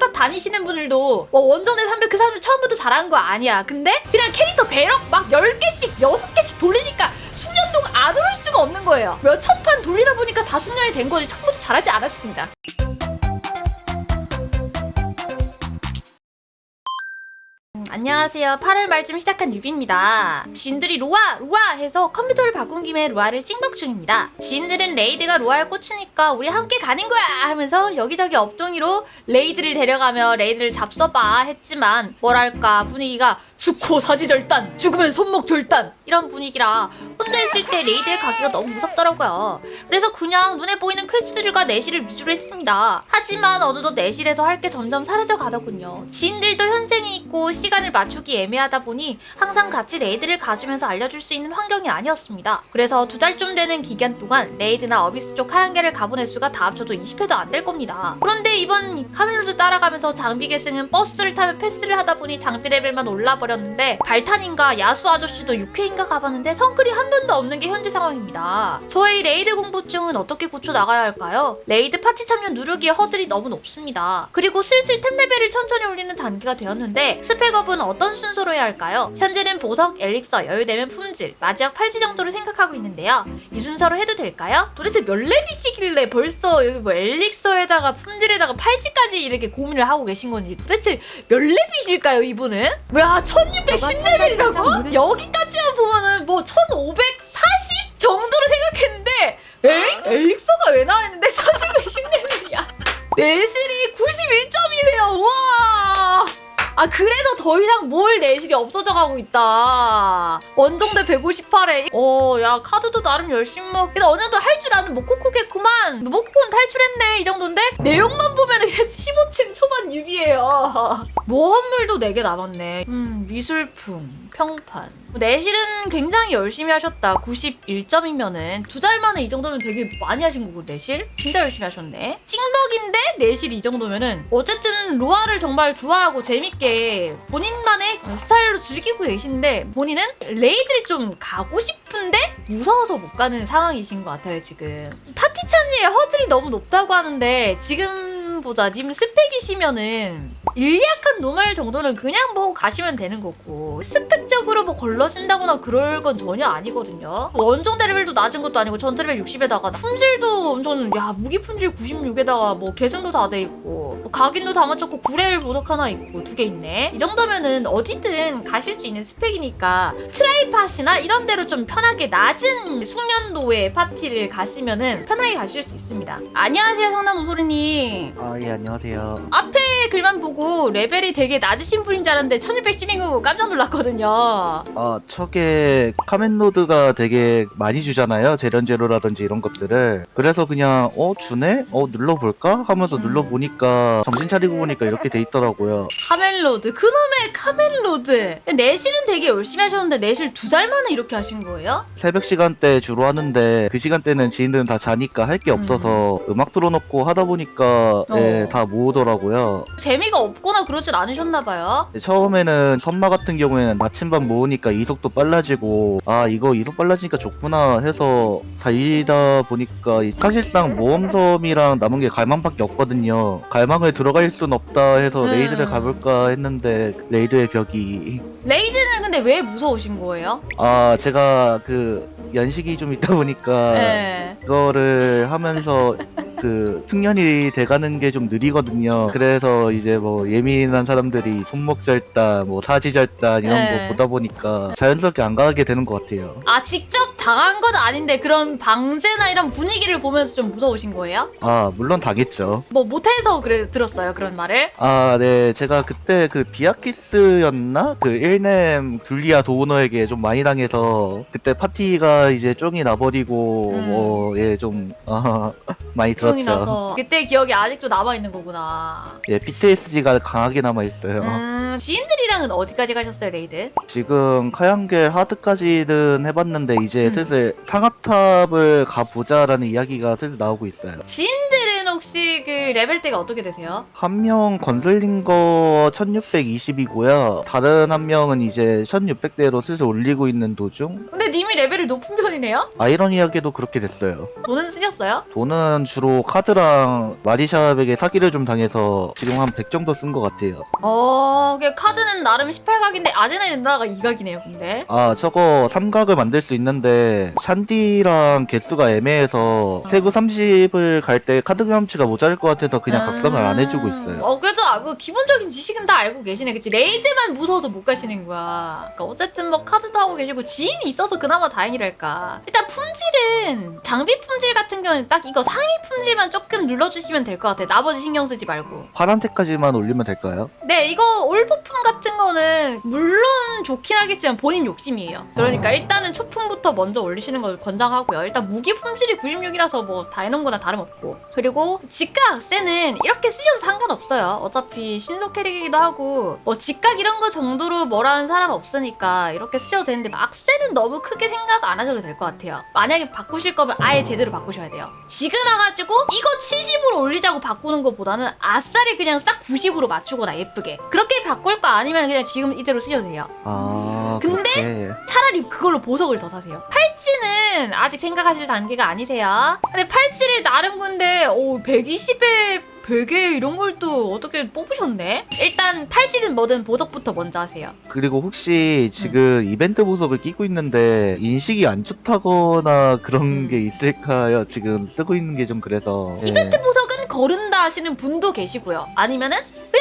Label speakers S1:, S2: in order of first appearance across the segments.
S1: 300팟 다니시는 분들도 뭐 원정대 300 그 사람들 처음부터 잘하는 거 아니야. 근데 그냥 캐릭터 배럭 막 10개씩, 6개씩 돌리니까 숙련도가 안 오를 수가 없는 거예요. 몇천 판 돌리다 보니까 다 숙련이 된 거지. 처음부터 잘하지 않았습니다. 안녕하세요. 8월 말쯤 시작한 유비입니다. 지인들이 로아, 로아 해서 컴퓨터를 바꾼 김에 로아를 찡박 중입니다. 지인들은 레이드가 로아에 꽂히니까 우리 함께 가는 거야 하면서 여기저기 업종이로 레이드를 데려가며 레이드를 잡숴봐 했지만 뭐랄까 분위기가 수코 사지 절단, 죽으면 손목 절단 이런 분위기라 혼자 있을 때 레이드에 가기가 너무 무섭더라고요. 그래서 그냥 눈에 보이는 퀘스트들과 내실을 위주로 했습니다. 하지만 어느덧 내실에서 할 게 점점 사라져 가더군요. 지인들도 현생이 있고 시간을 맞추기 애매하다 보니 항상 같이 레이드를 가주면서 알려줄 수 있는 환경이 아니었습니다. 그래서 두달좀 되는 기간 동안 레이드나 어비스 쪽 하얀계를 가본 횟수가 다 합쳐도 20회도 안 될 겁니다. 그런데 이번 카밀로스 따라가면서 장비 계승은 버스를 타며 패스를 하다 보니 장비 레벨만 올라버렸는데 발탄인가 야수 아저씨도 6회인가 가봤는데 성글이 한 번도 없는 게 현재 상황입니다. 저의 레이드 공부증은 어떻게 고쳐 나가야 할까요? 레이드 파티 참여 누르기의 허들이 너무 높습니다. 그리고 슬슬 템 레벨을 천천히 올리는 단계가 되었는데 스펙업은 어떤 순서로 해야 할까요? 현재는 보석, 엘릭서, 여유되면 품질, 마지막 팔찌 정도를 생각하고 있는데요. 이 순서로 해도 될까요? 도대체 몇 레벨이시길래 벌써 여기 뭐 엘릭서에다가 품질에다가 팔찌까지 이렇게 고민을 하고 계신 건지 도대체 몇 레벨이실까요 이분은? 뭐야 1610레벨이라고? 여기까지만 보면은 뭐 1540 정도로 생각했는데 에잉? 엘릭서가 왜 나왔는데 1610레벨이야 내실이 91점이세요. 우와! 아 그래서 더 이상 뭘 내실이 없어져 가고 있다. 원정대 158에 어 야 카드도 나름 열심히 먹 그래도 어느 정도 할 줄 아는 모코코겠구만. 모코코는 탈출했네 이 정도인데 내용만 보면은 그냥 15층 초반 유비예요. 모험물도 4개 남았네. 음 미술품 평판. 내실은 굉장히 열심히 하셨다. 91점이면은 두 달 만에 이 정도면 되게 많이 하신 거고 내실? 진짜 열심히 하셨네. 찡먹인데 내실 이 정도면은 어쨌든 로아를 정말 좋아하고 재밌게 본인만의 스타일로 즐기고 계신데 본인은 레이드를 좀 가고 싶은데 무서워서 못 가는 상황이신 것 같아요 지금. 파티 참여의 허들이 너무 높다고 하는데 지금 보자. 님 스펙이시면은 일리약한 노말 정도는 그냥 뭐 가시면 되는 거고 스펙적으로 뭐 걸러진다거나 그럴 건 전혀 아니거든요. 원정대 레벨도 낮은 것도 아니고 전투 레벨 60에다가 품질도 엄청 야 무기 품질 96에다가 뭐 개성도 다 돼 있고 뭐 각인도 다 맞췄고 9레벨 보석 하나 있고 두 개 있네. 이 정도면은 어디든 가실 수 있는 스펙이니까 트 라이팟이나 이런 데로 좀 편하게 낮은 숙련도의 파티를 가시면은 편하게 가실 수 있습니다 안녕하세요 성남 오소리님
S2: 아 예 안녕하세요.
S1: 앞에 글만 보고 레벨이 되게 낮으신 분인 줄 알았는데 1610인 거 깜짝 놀랐거든요.
S2: 아 척에 카멘로드가 되게 많이 주잖아요. 재련제로라든지 이런 것들을. 그래서 그냥 어 주네? 어 눌러볼까? 하면서
S1: 음.
S2: 눌러보니까 정신 차리고 보니까 이렇게 돼 있더라고요.
S1: 카멜로드. 그놈의 카멜로드. 내실은 되게 열심히 하셨는데 내실 두 달 만에 이렇게 하신 거예요?
S2: 새벽 시간대 주로 하는데 그 시간대는 지인들은 다 자니까 할 게 없어서 음. 악 틀어놓고 하다 보니까 예,
S1: 어.
S2: 다 모으더라고요.
S1: 재미가 없거나 그러진 않으셨나 봐요.
S2: 처음에는 선마 같은 경우에는 나침반 모으니까 이속도 빨라지고 아 이거 이속 빨라지니까 좋구나 해서 달리다 보니까 이- 사실상 모험섬이랑 남은 게 갈망밖에 없거든요 갈망을 들어갈 순 없다 해서
S1: 음.
S2: 레이드를 가볼까 했는데 레이드의 벽이
S1: 레이드는 근데 왜 무서우신 거예요?
S2: 아 제가 그 연식이 좀 있다 보니까
S1: 네.
S2: 그거를 하면서 그 숙련이 돼가는 게 좀 느리거든요. 그래서 이제 뭐 예민한 사람들이 손목 절단, 뭐 사지 절단 이런
S1: 네.
S2: 거 보다 보니까 자연스럽게 안 가게 되는 것 같아요.
S1: 아 직접 당한 건 아닌데 그런 방제나 이런 분위기를 보면서 좀 무서우신 거예요?
S2: 아 물론 당했죠.
S1: 뭐 못해서 그래 들었어요 그런 말을?
S2: 아, 네. 제가 그때 그 비아키스였나? 그 일렘 둘리아 도우너에게 좀 많이 당해서 그때 파티가 이제 쫑이 나버리고
S1: 음.
S2: 뭐 예좀 아, 많이 들었죠.
S1: 나서 그때 기억이 아직도 남아 있는 거구나.
S2: 예, PTSD가 강하게 남아 있어요.
S1: 음, 지인들이랑은 어디까지 가셨어요, 레이드?
S2: 지금 카양겔 하드까지는 해봤는데 이제
S1: 음.
S2: 슬슬 상하탑을 가보자라는 이야기가 슬슬 나오고 있어요.
S1: 지인들은 혹시 그 레벨대가 어떻게 되세요?
S2: 한 명 건슬린 거 1620이고요. 다른 한 명은 이제 1600대로 슬슬 올리고 있는 도중.
S1: 근데 님이 레벨이 높은 편이네요?
S2: 아이러니하게도 그렇게 됐어요.
S1: 돈은 쓰셨어요?
S2: 돈은 주로 카드랑 마리샵에게 사기를 좀 당해서 지금 한 100 정도 쓴 것 같아요.
S1: 어, 그 카드는 나름 18각인데 아제나 렌다가 2각이네요, 근데.
S2: 아 저거 삼각을 만들 수 있는데 샨디랑 개수가 애매해서 세부 30을 갈 때 카드 경험치 가 모자랄 것 같아서 그냥 각성을 안 해주고 있어요.
S1: 어, 그래도 아, 뭐 기본적인 지식은 다 알고 계시네. 그치? 레이드만 무서워서 못 가시는 거야. 그러니까 어쨌든 뭐 카드도 하고 계시고 지인이 있어서 그나마 다행이랄까. 일단 품질은 장비 품질 같은 경우는 딱 이거 상위 품질만 조금 눌러주시면 될 것 같아. 나머지 신경 쓰지 말고.
S2: 파란색까지만 올리면 될까요?
S1: 네, 이거 올포품 같은 거는 물론 좋긴 하겠지만 본인 욕심이에요. 그러니까 일단은 초품부터 먼저 올리시는 걸 권장하고요. 일단 무기 품질이 96이라서 뭐 다 해놓은 거나 다름없고. 그리고 직각 악세는 이렇게 쓰셔도 상관없어요. 어차피 신속 캐릭이기도 하고 뭐 직각 이런 거 정도로 뭐라는 사람 없으니까 이렇게 쓰셔도 되는데 뭐 악세는 너무 크게 생각 안 하셔도 될 것 같아요. 만약에 바꾸실 거면 아예 제대로 바꾸셔야 돼요. 지금 와가지고 이거 70으로 올리자고 바꾸는 것보다는 아싸리 그냥 싹 90으로 맞추거나 예쁘게 그렇게 바꿀 거 아니면 그냥 지금 이대로 쓰셔도 돼요.
S2: 아
S1: 근데?
S2: 그렇게.
S1: 차라리 그걸로 보석을 더 사세요. 팔찌는 아직 생각하실 단계가 아니세요. 근데 팔찌를 나름 근데 오 120에 100에 이런 걸 또 어떻게 뽑으셨네? 일단 팔찌든 뭐든 보석부터 먼저 하세요.
S2: 그리고 혹시 지금 이벤트 보석을 끼고 있는데 인식이 안 좋다거나 그런
S1: 음.
S2: 게 있을까요? 지금 쓰고 있는 게 좀 그래서 예.
S1: 이벤트 보석은 거른다 하시는 분도 계시고요. 아니면은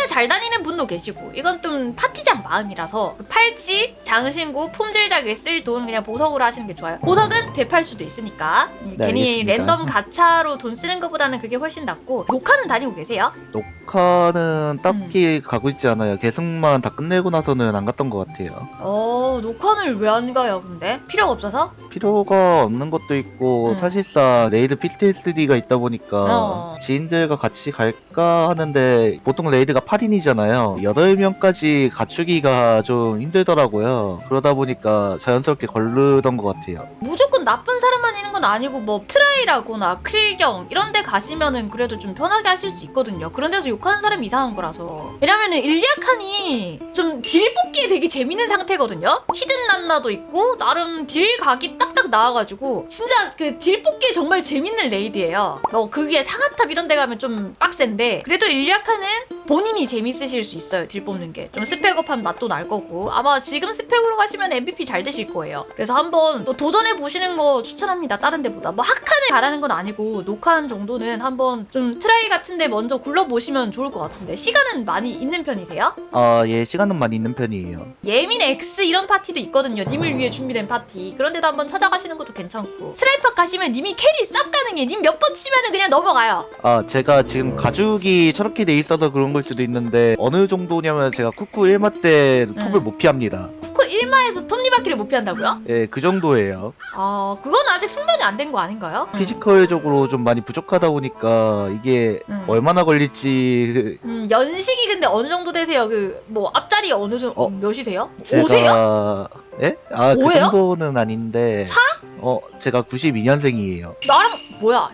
S1: 잘 다니는 분도 계시고 이건 좀 파티장 마음이라서 그 팔찌, 장신구, 품질작에 쓸 돈 그냥 보석으로 하시는 게 좋아요. 보석은 되팔 수도 있으니까 음,
S2: 네,
S1: 괜히
S2: 알겠습니다.
S1: 랜덤 가차로 돈 쓰는 것보다는 그게 훨씬 낫고 녹화는 다니고 계세요?
S2: 녹화는 딱히
S1: 음.
S2: 가고 있지 않아요. 계승만 다 끝내고 나서는 안 갔던 것 같아요.
S1: 어 녹화는 왜안 가요 근데? 필요가 없어서?
S2: 필요가 없는 것도 있고
S1: 음.
S2: 사실상 레이드 PTSD가 있다 보니까
S1: 어.
S2: 지인들과 같이 갈까 하는데 보통 레이드가 8인이잖아요. 8명까지 갖추기가 좀 힘들더라고요. 그러다 보니까 자연스럽게 걸르던 것 같아요.
S1: 무조건 나쁜 사람만 있는 건 아니고 뭐 트라이라거나 클경 이런 데 가시면은 그래도 좀 편하게 하실 수 있거든요. 그런 데서 욕하는 사람이 이상한 거라서. 왜냐면은 일리아칸이 좀 딜 뽑기에 되게 재밌는 상태거든요. 히든 난나도 있고 나름 딜 각이 딱딱 나와가지고 진짜 그 딜 뽑기에 정말 재밌는 레이드예요. 뭐그 위에 상하탑 이런 데 가면 좀 빡센데 그래도 일리아칸은 본인이 재밌으실 수 있어요. 딜 뽑는 게. 좀 스펙업한 맛도 날 거고 아마 지금 스펙으로 가시면 MVP 잘 되실 거예요. 그래서 한번 또 도전해 보시는 거 추천합니다. 다른 데보다. 뭐 학칸을 가라는 건 아니고 녹화한 정도는 한번 좀 트라이 같은 데 먼저 굴러보시면 좋을 것 같은데 시간은 많이 있는 편이세요?
S2: 아, 예, 시간은 많이 있는 편이에요.
S1: 예민 X 이런 파티도 있거든요. 님을 위해 준비된 파티. 그런 데도 한번 찾아가시는 것도 괜찮고. 트라이팍 가시면 님이 캐리 쌉 가능해. 님몇 번 치면은 그냥 넘어가요.
S2: 아, 제가 지금 가죽이 저렇게 돼 있어서 그런 걸 수도 있는데 어느 정도냐면 제가 쿠쿠 1마 때 톱을
S1: 음.
S2: 못 피합니다.
S1: 쿠쿠 1마에서 톱니바퀴를 못 피한다고요?
S2: 예, 그 정도예요.
S1: 아, 그건 아직 숙련이 안 된 거 아닌가요?
S2: 피지컬적으로 좀 많이 부족하다 보니까 이게
S1: 음.
S2: 얼마나 걸릴지
S1: 음, 연식이 근데 어느 정도 되세요? 그 뭐 앞자리 어느 정도
S2: 어,
S1: 몇이세요?
S2: 제가
S1: 오세요?
S2: 예? 아, 그
S1: 오예요?
S2: 정도는 아닌데
S1: 사?
S2: 어, 제가 92년생이에요.
S1: 나랑 뭐야?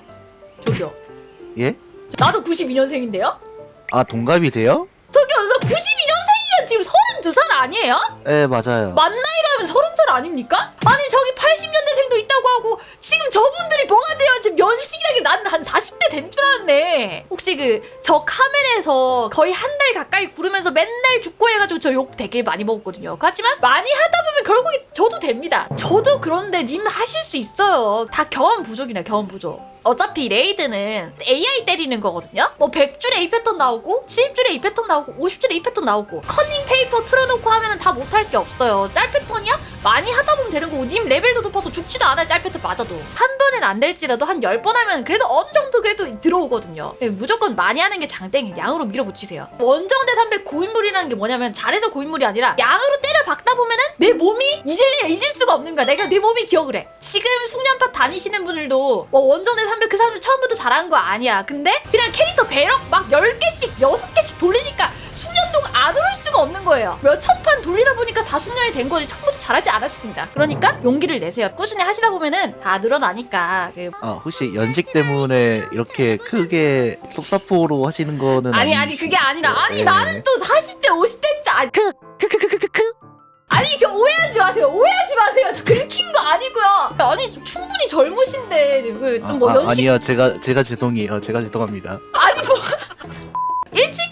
S1: 저기요.
S2: 예?
S1: 나도 92년생인데요?
S2: 아, 동갑이세요?
S1: 저기요, 저 92년생이면 지금 32살 아니에요?
S2: 예, 맞아요.
S1: 만나 이로 하면 30살 아닙니까? 아니 저기 80년대생도 있다고 하고 지금 저분들이 뭐가 돼요? 지금 연식이라기 나는 한 40대 된 줄 알았네. 혹시 그 저 카멜에서 거의 한 달 가까이 구르면서 맨날 죽고 해가지고 저 욕 되게 많이 먹었거든요. 하지만 많이 하다 보면 결국에 저도 됩니다. 저도 그런데 님 하실 수 있어요. 다 경험 부족이네 경험 부족. 어차피 레이드는 AI 때리는 거거든요. 뭐 100줄에 A 패턴 나오고 70줄에 A 패턴 나오고 50줄에 A 패턴 나오고 커닝 페이퍼 틀어놓고 하면은 다 못할 게 없어요. 짤 패턴이야? 많이 하다 보면 되는 거고 님 레벨도 높아서 죽지도 않아요. 짤 패턴 맞아도. 한 번은 안 될지라도 한 10번 하면 그래도 어느 정도 그래도 들어오거든요. 예, 무조건 많이 하는 게 장땡이 양으로 밀어붙이세요. 원정대 300 고인물이라는 게 뭐냐면 잘해서 고인물이 아니라 양으로 때려 박다 보면은 내 몸이 잊을래야 잊을 수가 없는 거야. 내가 내 몸이 기억을 해. 지금 숙련파 다니시는 분들도 뭐 원정대 300 그 사람들 처음부터 잘하는 거 아니야. 근데 그냥 캐릭터 배럭 막 10개씩 6개씩 돌리니까 숙련도가 안 오를 수가 없는 거예요. 몇 천 판 돌리다 보니 숙련이 된 거지. 처음부터 잘하지 않았습니다. 그러니까 용기를 내세요. 꾸준히 하시다 보면은 다 늘어나니까. 그
S2: 아 혹시 연식 때문에 이렇게 크게 속사포로 하시는 거는
S1: 아니 아니? 그게 아니라 아니
S2: 네.
S1: 나는 또 40대 50대인지 아니
S2: 크크크크크크
S1: 아니 이렇게 오해하지 마세요 오해하지 마세요 저 긁힌 거 아니고요 아니 저 충분히 젊으신데 그또뭐
S2: 아,
S1: 연식
S2: 아니요 제가 제가 죄송해요 제가 죄송합니다
S1: 아니 뭐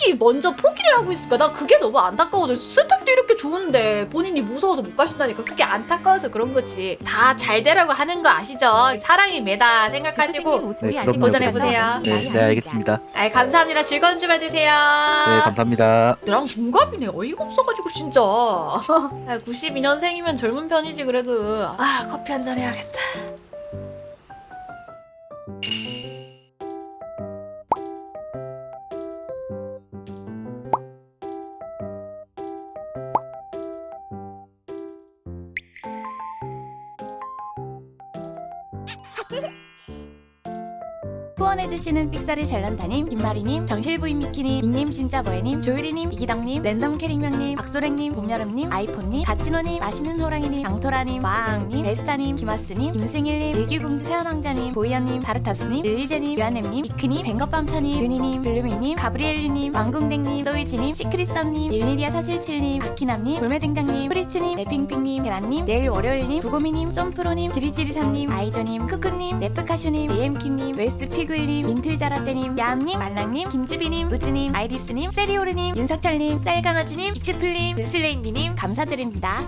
S1: 일찍이 먼저 포기를 하고 있으니까 나 그게 너무 안타까워져. 스펙도 이렇게 좋은데 본인이 무서워서 못 가신다니까 그게 안타까워서 그런 거지. 다 잘 되라고 하는 거 아시죠? 사랑이 매다 생각하시고.
S2: 네, 그럼요,
S1: 도전해보세요.
S2: 네, 네 알겠습니다.
S1: 아이 감사합니다. 즐거운 주말 되세요.
S2: 네 감사합니다.
S1: 나랑 동갑이네. 어이가 없어가지고 진짜. 92년생이면 젊은 편이지 그래도. 아 커피 한 잔 해야겠다
S3: 후원해주시는 삑사리 잘난다님, 김마리님, 정실부인 미키님, 닉님 진짜 뭐해님, 조유리님, 이기덕님, 랜덤 캐릭명님, 박소랭님, 봄여름님, 아이폰님, 가치노님, 맛있는 호랑이님, 강토라님, 와앙님, 베스타님, 김아스님, 김승일님, 일기공주 세연왕자님, 보이언님, 다르타스님, 릴리제님, 유한nem님, 미크님, 뱅거밤차님, 윤희님, 블루미님, 가브리엘류님, 왕궁댕님, 또이지님, 시크리썸님, 일리리아 사실칠님, 아키남님, 불매등장님, 프리츠님, 네핑핑님, 계란님, 내일 월요일님, 부고미님, 쏨프로님, 지리지리사님, 아이조님, 크크님, 네프카슈님, 네엠킴님, 웨스피 글님, 민틀자라떼님, 얌님, 말랑님, 김주비님, 우주님, 아이리스님, 세리오르님, 윤석철님, 쌀강아지님, 이치플님, 문슬레인디님 감사드립니다.